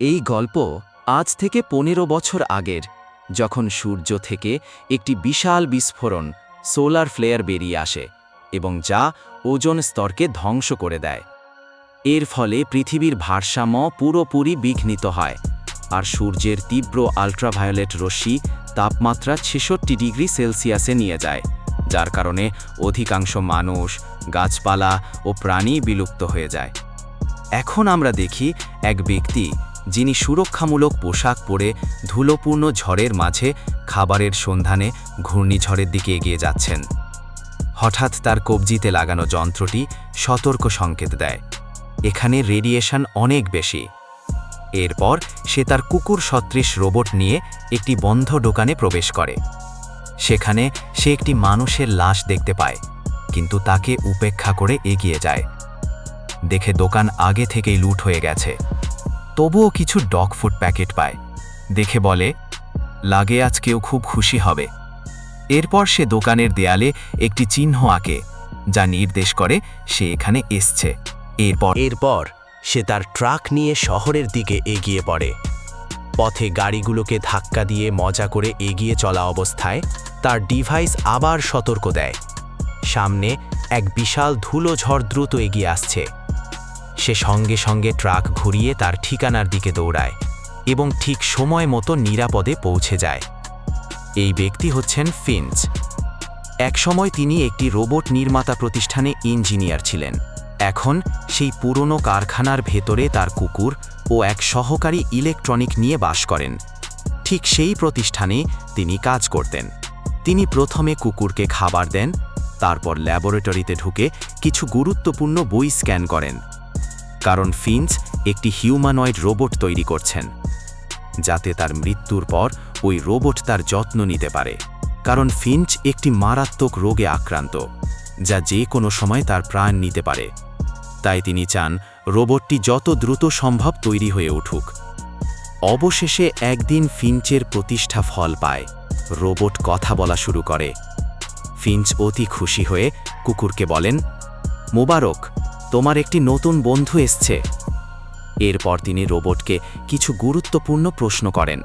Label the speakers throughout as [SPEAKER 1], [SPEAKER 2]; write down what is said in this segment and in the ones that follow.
[SPEAKER 1] এই গল্প আজ থেকে পনেরো বছর আগের, যখন সূর্য থেকে একটি বিশাল বিস্ফোরণ সোলার ফ্লেয়ার বেরিয়ে আসে এবং যা ওজন স্তরকে ধ্বংস করে দেয়। এর ফলে পৃথিবীর ভারসাম্য পুরোপুরি বিঘ্নিত হয় আর সূর্যের তীব্র আল্ট্রাভায়োলেট রশ্মি তাপমাত্রা ছেষট্টি ডিগ্রি সেলসিয়াসে নিয়ে যায়, যার কারণে অধিকাংশ মানুষ, গাছপালা ও প্রাণী বিলুপ্ত হয়ে যায়। এখন আমরা দেখি এক ব্যক্তি যিনি সুরক্ষামূলক পোশাক পরে ধুলোপূর্ণ ঝড়ের মাঝে খাবারের সন্ধানে ঘূর্ণিঝড়ের দিকে এগিয়ে যাচ্ছেন। হঠাৎ তার কবজিতে লাগানো যন্ত্রটি সতর্ক সংকেত দেয়। এখানে রেডিয়েশন অনেক বেশি। এরপর সে তার কুকুর সদৃশ রোবট নিয়ে একটি বন্ধ দোকানে প্রবেশ করে। সেখানে সে একটি মানুষের লাশ দেখতে পায়, কিন্তু তাকে উপেক্ষা করে এগিয়ে যায়। দেখে দোকান আগে থেকেই লুট হয়ে গেছে। তবুও কিছু ডগ ফুড প্যাকেট পায়। দেখে বলে, লাগে আজ কেউ খুব খুশি হবে। এরপর সে দোকানের দেয়ালে একটি চিহ্ন আঁকে, যা নির্দেশ করে সে এখানে এসছে। এরপর
[SPEAKER 2] এরপর সে তার ট্রাক নিয়ে শহরের দিকে এগিয়ে পড়ে। পথে গাড়িগুলোকে ধাক্কা দিয়ে মজা করে এগিয়ে চলা অবস্থায় তার ডিভাইস আবার সতর্ক দেয়। সামনে এক বিশাল ধুলো ঝড় দ্রুত এগিয়ে আসছে। সে সঙ্গে সঙ্গে ট্রাক ঘুরিয়ে তার ঠিকানার দিকে দৌড়ায় এবং ঠিক সময় মতো নিরাপদে পৌঁছে যায়। এই ব্যক্তি হচ্ছেন ফিঞ্চ একসময় তিনি একটি রোবট নির্মাতা প্রতিষ্ঠানে ইঞ্জিনিয়ার ছিলেন। এখন সেই পুরনো কারখানার ভেতরে তার কুকুর ও এক সহকারী ইলেকট্রনিক নিয়ে বাস করেন। ঠিক সেই প্রতিষ্ঠানে তিনি কাজ করতেন। তিনি প্রথমে কুকুরকে খাবার দেন, তারপর ল্যাবরেটরিতে ঢুকে কিছু গুরুত্বপূর্ণ বই স্ক্যান করেন। কারণ ফিঞ্চ একটি হিউম্যানয়েড রোবট তৈরি করছেন, যাতে তার মৃত্যুর পর ওই রোবট তার যত্ন নিতে পারে। কারণ ফিঞ্চ একটি মারাত্মক রোগে আক্রান্ত, যা যে কোনো সময় তার প্রাণ নিতে পারে। তাই তিনি চান রোবটটি যত দ্রুত সম্ভব তৈরি হয়ে উঠুক। অবশেষে একদিন ফিঞ্চের প্রতিষ্ঠা ফল পায়। রোবট কথা বলা শুরু করে। ফিঞ্চ অতি খুশি হয়ে কুকুরকে বলেন, মোবারক তোমার একটি নতুন বন্ধু এসছে। এরপর তিনি রোবটকে কিছু গুরুত্বপূর্ণ প্রশ্ন করেন।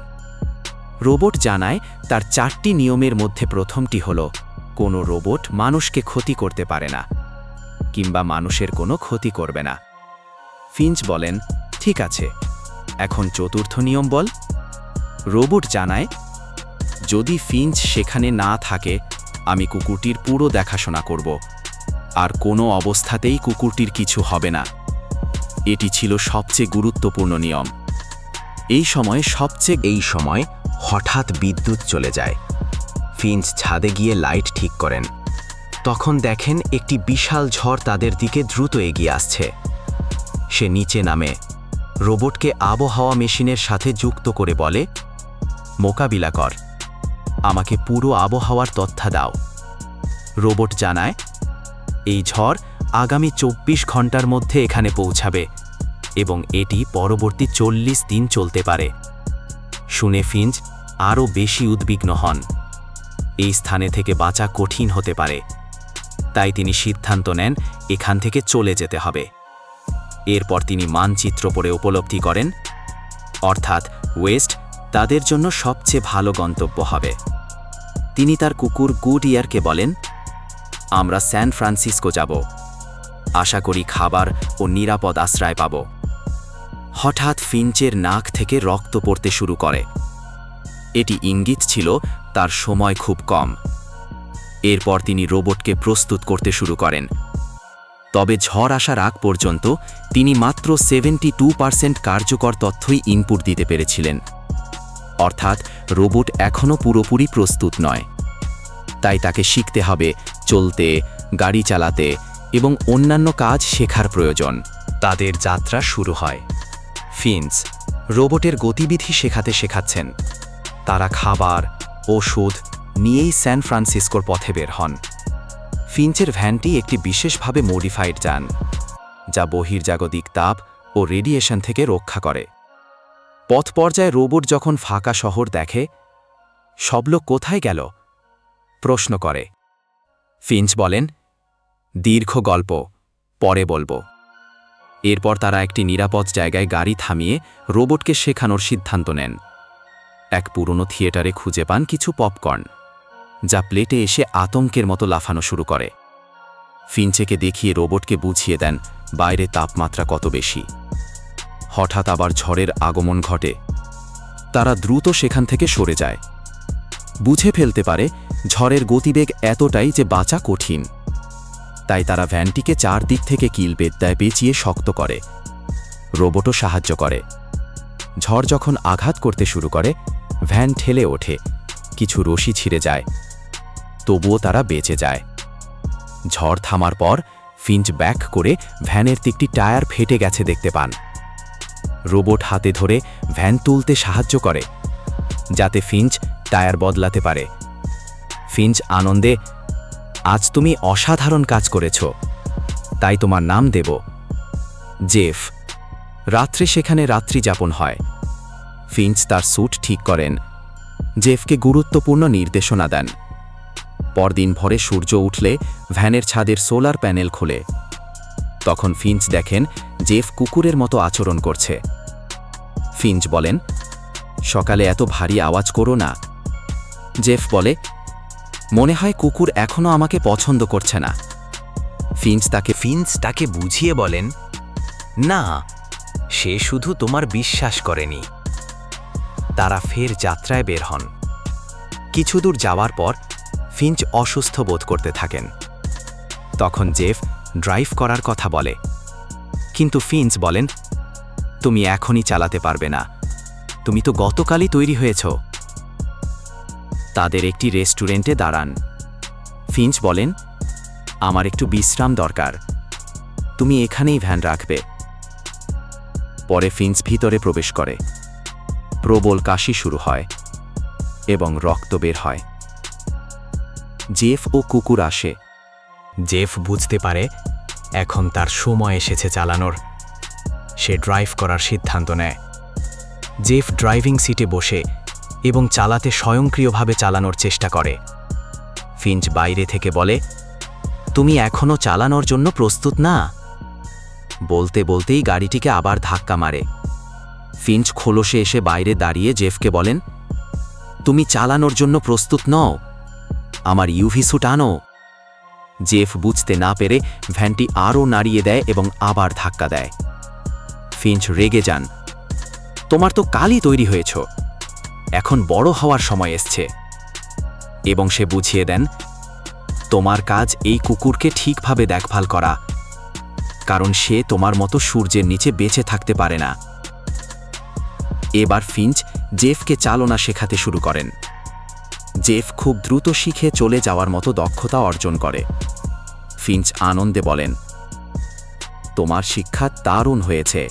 [SPEAKER 2] রোবট জানায়, তার চারটি নিয়মের মধ্যে প্রথমটি হল, কোনো রোবট মানুষকে ক্ষতি করতে পারে না, কিংবা মানুষের কোনো ক্ষতি করবে না। ফিঞ্চ বলেন, ঠিক আছে, এখন চতুর্থ নিয়ম বল। রোবট জানায়, যদি ফিঞ্চ সেখানে না থাকে, আমি কুকুরটির পুরো দেখাশোনা করব। আর কোনো অবস্থাতেই কুকুরটির কিছু হবে না। এটি ছিল সবচেয়ে গুরুত্বপূর্ণ নিয়ম। এই সময় সবচেয়ে, এই সময় হঠাৎ বিদ্যুৎ চলে যায়। ফিঞ্চ ছাদে গিয়ে লাইট ঠিক করেন। তখন দেখেন একটি বিশাল ঝড় তাদের দিকে দ্রুত এগিয়ে আসছে। সে নিচে নামে। রোবটকে আবহাওয়া মেশিনের সাথে যুক্ত করে বলে, মোকাবিলা কর। আমাকে পুরো আবহাওয়ার তথ্য দাও। রোবট জানায় এই ঝড় আগামী চব্বিশ ঘণ্টার মধ্যে এখানে পৌঁছাবে এবং এটি পরবর্তী চল্লিশ দিন চলতে পারে। শুনে ফিঞ্চ আরও বেশি উদ্বিগ্ন হন। এই স্থানে থেকে বাঁচা কঠিন হতে পারে। তাই তিনি সিদ্ধান্ত নেন এখান থেকে চলে যেতে হবে। এরপর তিনি মানচিত্র পড়ে উপলব্ধি করেন, অর্থাৎ ওয়েস্ট তাদের জন্য সবচেয়ে ভালো গন্তব্য হবে। তিনি তার কুকুর গুড ইয়ারকে বলেন আমরা স্যান ফ্রান্সিসকো যাব। আশা করি খাবার ও নিরাপদ আশ্রয় পাব। হঠাৎ ফিঞ্চের নাক থেকে রক্ত পড়তে শুরু করে। এটি ইঙ্গিত ছিল তার সময় খুব কম। এরপর তিনি রোবটকে প্রস্তুত করতে শুরু করেন। তবে ঝড় আসার আগ পর্যন্ত তিনি মাত্র সেভেন্টি টু পার্সেন্ট কার্যকর তথ্যই ইনপুট দিতে পেরেছিলেন। অর্থাৎ রোবট এখনও পুরোপুরি প্রস্তুত নয়। তাই তাকে শিখতে হবে চলতে, গাড়ি চালাতে এবং অন্যান্য কাজ শেখার প্রয়োজন। তাদের যাত্রা শুরু হয়। ফিন্স রোবটের গতিবিধি শেখাতে শেখাচ্ছেন। তারা খাবার, ওষুধ নিয়েই স্যান ফ্রান্সিসকোর পথে বের হন। ফিঞ্চের ভ্যানটি একটি বিশেষভাবে মডিফাইড যান, যা বহির্জাগতিক তাপ ও রেডিয়েশন থেকে রক্ষা করে। পথ পর্যায়ে রোবট যখন ফাঁকা শহর দেখে সব লোক কোথায় গেল? প্রশ্ন করে। ফিঞ্চ বলেন, দীর্ঘ গল্প, পরে বলব।
[SPEAKER 1] এরপর তারা একটি নিরাপদ জায়গায় গাড়ি থামিয়ে রোবটকে শেখানোর সিদ্ধান্ত নেন। এক পুরনো থিয়েটারে খুঁজে পান কিছু পপকর্ন, যা প্লেটে এসে আতঙ্কের মতো লাফানো শুরু করে। ফিঞ্চেকে দেখিয়ে রোবটকে বুঝিয়ে দেন, বাইরে তাপমাত্রা কত বেশি? হঠাৎ আবার ঝড়ের আগমন ঘটে। তারা দ্রুত সেখান থেকে সরে যায়। বুঝে ফেলতে পারে ঝড়ের গতিবেগ এতটাই যে বাঁচা কঠিন। তাই তারা ভ্যানটিকে চারদিক থেকে কিল বেদ্যায় পেঁচিয়ে শক্ত করে। রোবটও সাহায্য করে। ঝড় যখন আঘাত করতে শুরু করে, ভ্যান ঠেলে ওঠে, কিছু রশি ছিঁড়ে যায়, তবুও তারা বেঁচে যায়। ঝড় থামার পর ফিঞ্চ ব্যাক করে ভ্যানের তিকটি টায়ার ফেটে গেছে দেখতে পান। রোবট হাতে ধরে ভ্যান তুলতে সাহায্য করে, যাতে ফিঞ্চ টায়ার বদলাতে পারে। ফিঞ্চ আনন্দে, আজ তুমি অসাধারণ কাজ করেছ, তাই তোমার নাম দেব। জেফ, রাত্রে সেখানে রাত্রি যাপন হয়। ফিঞ্চ তার স্যুট ঠিক করেন। জেফকে গুরুত্বপূর্ণ নির্দেশনা দেন। পরদিন ভরে সূর্য উঠলে ভ্যানের ছাদের সোলার প্যানেল খোলে। তখন ফিঞ্চ দেখেন জেফ কুকুরের মতো আচরণ করছে। ফিঞ্চ বলেন, সকালে এত ভারী আওয়াজ করো না। জেফ বলে মনে হয় কুকুর এখনও আমাকে পছন্দ করছে না। ফিঞ্চ তাকে
[SPEAKER 2] ফিন্স তাকে বুঝিয়ে বলেন, না, সে শুধু তোমার বিশ্বাস করেনি। তারা ফের যাত্রায় বের হন। কিছু দূর যাওয়ার পর ফিঞ্চ অসুস্থ বোধ করতে থাকেন। তখন জেফ ড্রাইভ করার কথা বলে। কিন্তু ফিঞ্চ বলেন, তুমি এখনই চালাতে পারবে না। তুমি তো গতকালই তৈরি হয়েছ।
[SPEAKER 1] তাদের একটি রেস্টুরেন্টে দাঁড়ান। ফিঞ্চ বলেন, আমার একটু বিশ্রাম দরকার। তুমি এখানেই ভ্যান রাখবে। পরে ফিঞ্চ ভিতরে প্রবেশ করে। প্রবল কাশি শুরু হয় এবং রক্ত বের হয়। জেফ ও কুকুর আসে।
[SPEAKER 2] জেফ বুঝতে পারে, এখন তার সময় এসেছে চালানোর। সে ড্রাইভ করার সিদ্ধান্ত নেয়। জেফ ড্রাইভিং সিটে বসে এবং চালাতে স্বয়ংক্রিয়ভাবে চালানোর চেষ্টা করে।
[SPEAKER 1] ফিঞ্চ বাইরে থেকে বলে, তুমি এখনও চালানোর জন্য প্রস্তুত না? বলতে বলতেই গাড়িটিকে আবার ধাক্কা মারে। ফিঞ্চ খোলসে এসে বাইরে দাঁড়িয়ে জেফকে বলেন, তুমি চালানোর জন্য প্রস্তুত নও। আমার ইউভি স্যুট আনো। জেফ বুঝতে না পেরে ভ্যানটি আরও নাড়িয়ে দেয় এবং আবার ধাক্কা দেয়। ফিঞ্চ রেগে যান, তোমার তো কালই তৈরি হয়েছ। এখন বড় হওয়ার সময় এসছে। এবং সে বুঝিয়ে দেন, তোমার কাজ এই কুকুরকে ঠিকভাবে দেখভাল করা, কারণ সে তোমার মতো সূর্যের নিচে বেঁচে থাকতে পারে না। এবার ফিঞ্চ জেফকে চালনা শেখাতে শুরু করেন। জেফ খুব দ্রুত শিখে চলে যাওয়ার মতো দক্ষতা অর্জন করে। ফিঞ্চ আনন্দে বলেন, তোমার শিক্ষা দারুণ হয়েছে।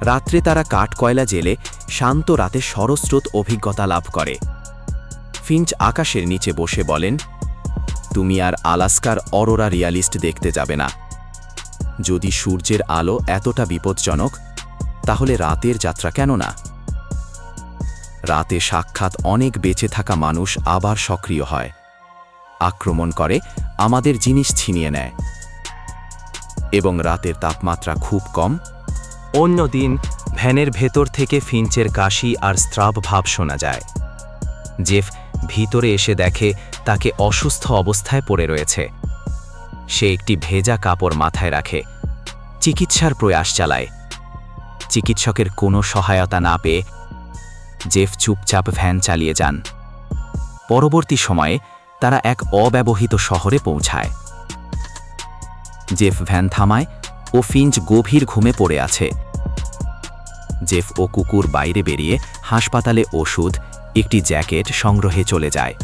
[SPEAKER 1] রাত্রে তারা কাঠকয়লা জেলে শান্ত রাতে সরস্রোত অভিজ্ঞতা লাভ করে। ফিঞ্চ আকাশের নিচে বসে বলেন, তুমি আর আলাস্কার অরোরা রিয়ালিস্ট দেখতে যাবে না। যদি সূর্যের আলো এতটা বিপজ্জনক, তাহলে রাতের যাত্রা কেন না? রাতে সাক্ষাৎ অনেক বেঁচে থাকা মানুষ আবার সক্রিয় হয়। আক্রমণ করে, আমাদের জিনিস ছিনিয়ে নেয়। এবং রাতের তাপমাত্রা খুব কম।
[SPEAKER 2] অন্যদিন ভ্যানের ভেতর থেকে ফিঞ্চের কাশি আর স্ত্রাব ভাব শোনা যায়। জেফ ভিতরে এসে দেখে তাকে অসুস্থ অবস্থায় পড়ে রয়েছে। সে একটি ভেজা কাপড় মাথায় রাখে। চিকিৎসার প্রয়াস চালায়। চিকিৎসকের কোনো সহায়তা না পেয়ে জেফ চুপচাপ ভ্যান চালিয়ে যান। পরবর্তী সময়ে তারা এক অব্যবহৃত শহরে পৌঁছায়। জেফ ভ্যান থামায় ও ফিঞ্চ গভীর ঘুমে পড়ে আছে। জেফ ও কুকুর বাইরে বেরিয়ে হাসপাতালে ওষুধ, একটি জ্যাকেট সংগ্রহে চলে যায়।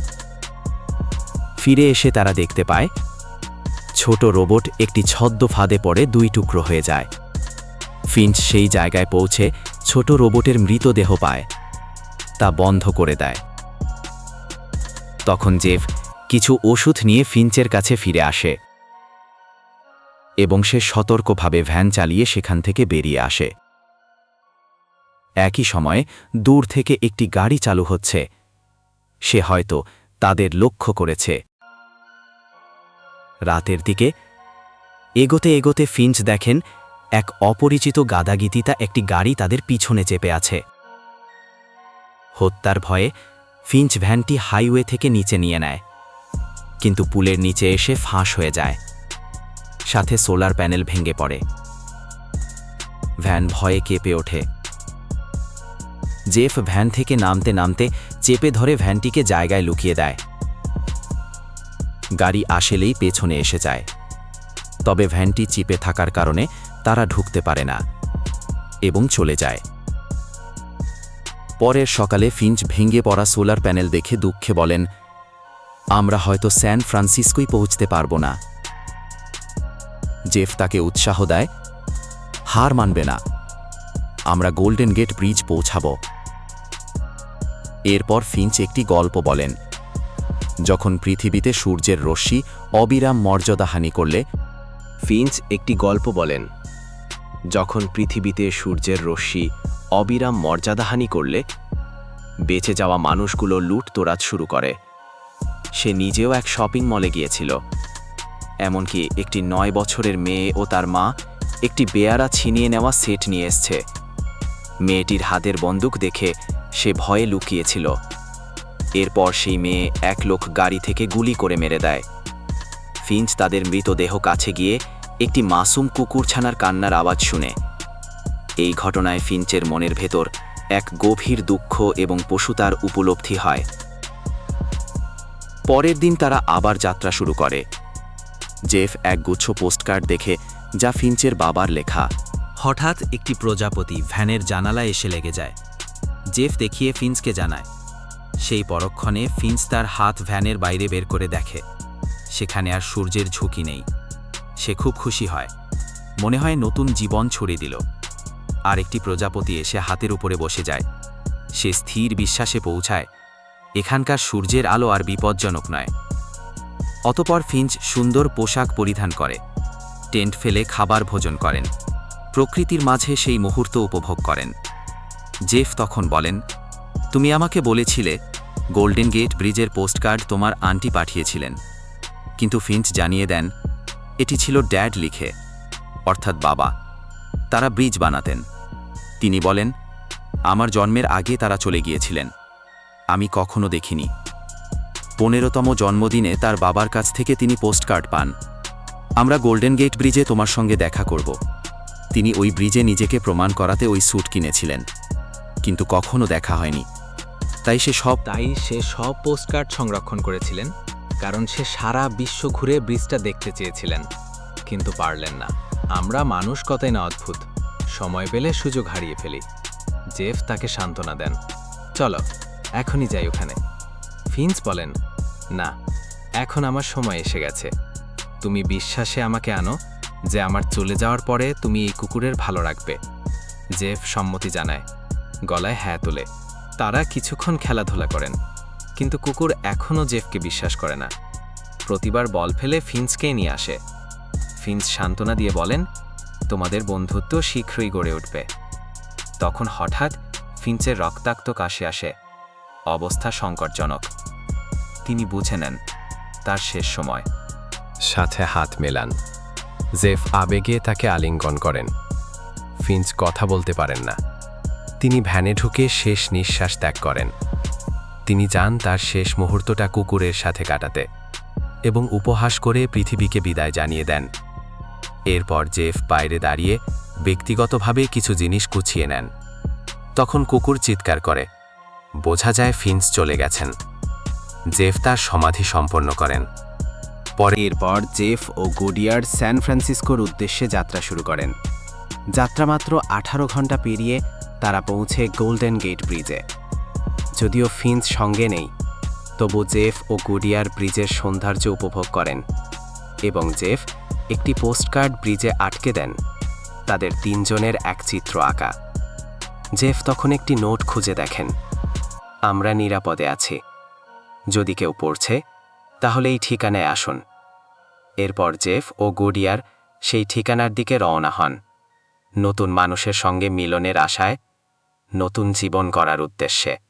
[SPEAKER 2] ফিরে এসে তারা দেখতে পায়, ছোট রোবট একটি ছদ্ম ফাঁদে পড়ে দুই টুকরো হয়ে যায়। ফিঞ্চ সেই জায়গায় পৌঁছে ছোট রোবটের মৃতদেহ পায়, তা বন্ধ করে দেয়। তখন জেফ কিছু ওষুধ নিয়ে ফিঞ্চের কাছে ফিরে আসে এবং সে সতর্কভাবে ভ্যান চালিয়ে সেখান থেকে বেরিয়ে আসে। একই সময়ে দূর থেকে একটি গাড়ি চালু হচ্ছে। সে হয়তো তাদের লক্ষ্য করেছে। রাতের দিকে এগোতে এগোতে ফিঞ্চ দেখেন, এক অপরিচিত গাদাগিতিতা একটি গাড়ি তাদের পিছনে চেপে আছে। হত্যার ভয়ে ফিঞ্চ ভ্যানটি হাইওয়ে থেকে নিচে নিয়ে নেয়, কিন্তু পুলের নিচে এসে ফাঁস হয়ে যায়। সাথে সোলার প্যানেল ভেঙে পড়ে। ভ্যান ভয়ে কেঁপে ওঠে। জেফ ভ্যান থেকে নামতে নামতে চেপে ধরে ভ্যানটিকে জায়গায় লুকিয়ে দেয়। গাড়ি আসলেই পেছনে এসে যায়। তবে ভ্যানটি চিপে থাকার কারণে তারা ঢুকতে পারে না এবং চলে যায়। পরের সকালে ফিঞ্চ ভেঙে পড়া সোলার প্যানেল দেখে দুঃখে বলেন, আমরা হয়তো স্যান ফ্রান্সিসকোই পৌঁছতে পারব না। জেফ তাকে উৎসাহ দেয়, হার মানবে না। আমরা গোল্ডেন গেট ব্রিজ পৌঁছাব। এরপর ফিঞ্চ একটি গল্প বলেন। যখন পৃথিবীতে সূর্যের রশ্মি অবিরাম মর্যাদাহানি করলে,
[SPEAKER 3] ফিঞ্চ একটি গল্প বলেন। যখন পৃথিবীতে সূর্যের রশ্মি অবিরাম মর্যাদাহানি করলে, বেঁচে যাওয়া মানুষগুলো লুট তোরাজ শুরু করে। সে নিজেও এক শপিং মলে গিয়েছিল। এমনকি একটি নয় বছরের মেয়ে ও তার মা একটি বেয়ারা ছিনিয়ে নেওয়া সেট নিয়ে এসছে। মেয়েটির হাতের বন্দুক দেখে সে ভয়ে লুকিয়েছিল। এরপর সেই মেয়ে এক লোক গাড়ি থেকে গুলি করে মেরে দেয়। ফিঞ্চ তাদের মৃতদেহ কাছে গিয়ে একটি মাসুম কুকুরছানার কান্নার আওয়াজ শুনে। এই ঘটনায় ফিঞ্চের মনের ভেতর এক গভীর দুঃখ এবং পশুতার উপলব্ধি হয়। পরের দিন তারা আবার যাত্রা শুরু করে। জেফ এক গুচ্ছ পোস্টকার্ড দেখে যা ফিঞ্চের বাবার লেখা।
[SPEAKER 2] হঠাৎ একটি প্রজাপতি ভ্যানের জানালায় এসে লেগে যায়। জেফ দেখিয়ে ফিন্সকে জানায়। সেই পরক্ষণে ফিন্স তার হাত ভ্যানের বাইরে বের করে দেখে। সেখানে আর সূর্যের ঝুঁকি নেই। সে খুব খুশি হয়। মনে হয় নতুন জীবন ছড়িয়ে দিল। আর একটি প্রজাপতি এসে হাতের উপরে বসে যায়। সে স্থির বিশ্বাসে পৌঁছায়। এখানকার সূর্যের আলো আর বিপজ্জনক নয়। অতপর ফিঞ্চ সুন্দর পোশাক পরিধান করে। টেন্ট ফেলে খাবার ভোজন করেন। প্রকৃতির মাঝে সেই মুহূর্ত উপভোগ করেন। জেফ তখন বলেন, তুমি আমাকে বলেছিলে, গোল্ডেন গেট ব্রিজের পোস্টকার্ড তোমার আন্টি পাঠিয়েছিলেন। কিন্তু ফিঞ্চ জানিয়ে দেন, এটি ছিল ড্যাড লিখে, অর্থাৎ বাবা। তারা ব্রিজ বানাতেন। তিনি বলেন, আমার জন্মের আগে তারা চলে গিয়েছিলেন। আমি কখনো দেখিনি। পনেরোতম জন্মদিনে তার বাবার কাছ থেকে তিনি পোস্টকার্ড পান। আমরা গোল্ডেন গেট ব্রিজে তোমার সঙ্গে দেখা করব। তিনি ওই ব্রিজে নিজেকে প্রমাণ করাতে ওই স্যুট কিনেছিলেন। কিন্তু কখনো দেখা হয়নি। তাই সে সব
[SPEAKER 3] তাই সে সব পোস্টকার্ড সংরক্ষণ করেছিলেন, কারণ সে সারা বিশ্ব ঘুরে ব্রিজটা দেখতে চেয়েছিলেন। কিন্তু পারলেন না। আমরা মানুষ কতই না অদ্ভুত। সময় পেলে সুযোগ হারিয়ে ফেলি। জেফ তাকে সান্ত্বনা দেন। চলো, এখনই যাই ওখানে। ফিন্স বলেন, না, এখন আমার সময় এসে গেছে। তুমি বিশ্বাসে আমাকে আনো যে আমার চলে যাওয়ার পরে তুমি এই কুকুরের ভালো রাখবে। জেফ সম্মতি জানায়। গলায় হ্যাঁ তোলে। তারা কিছুক্ষণ খেলাধুলা করেন। কিন্তু কুকুর এখনও জেফকে বিশ্বাস করে না। প্রতিবার বল ফেলে ফিন্সকেই নিয়ে আসে। ফিন্স সান্ত্বনা দিয়ে বলেন, তোমাদের বন্ধুত্ব শীঘ্রই গড়ে উঠবে। তখন হঠাৎ ফিন্সের রক্তাক্ত কাশে আসে। অবস্থা সংকটজনক। তিনি বুঝে নেন, তার শেষ সময়।
[SPEAKER 4] সাথে হাত মেলান। জেফ আবেগে তাকে আলিঙ্গন করেন। ফিঞ্চ কথা বলতে পারেন না। তিনি ভ্যানে ঢুকে শেষ নিঃশ্বাস ত্যাগ করেন। তিনি যান তার শেষ মুহূর্তটা কুকুরের সাথে কাটাতে এবং উপহাস করে পৃথিবীকে বিদায় জানিয়ে দেন। এরপর জেফ বাইরে দাঁড়িয়ে ব্যক্তিগতভাবে কিছু জিনিস গুছিয়ে নেন। তখন কুকুর চিৎকার করে, বোঝা যায় ফিন্স চলে গেছেন। জেফ তার সমাধি সম্পন্ন করেন। পরে
[SPEAKER 3] এরপর জেফ ও গুডিয়ার স্যান ফ্রান্সিসকোর উদ্দেশ্যে যাত্রা শুরু করেন। যাত্রা মাত্র আঠারো ঘণ্টা পেরিয়ে তারা পৌঁছে গোল্ডেন গেট ব্রিজে। যদিও ফিন্স সঙ্গে নেই, তবু জেফ ও গুডিয়ার ব্রিজের সৌন্দর্য উপভোগ করেন এবং জেফ একটি পোস্টকার্ড ব্রিজে আটকে দেন তাদের তিনজনের এক চিত্র আঁকা। জেফ তখন একটি নোট খুঁজে দেখেন, আমরা নিরাপদে আছি। যদি কেউ পড়ছে, তাহলে এই ঠিকানায় আসুন। এরপর জেফ ও গুডিয়ার সেই ঠিকানার দিকে রওনা হন। নতুন মানুষের সঙ্গে মিলনের আশায় নতুন জীবন করার উদ্দেশ্যে।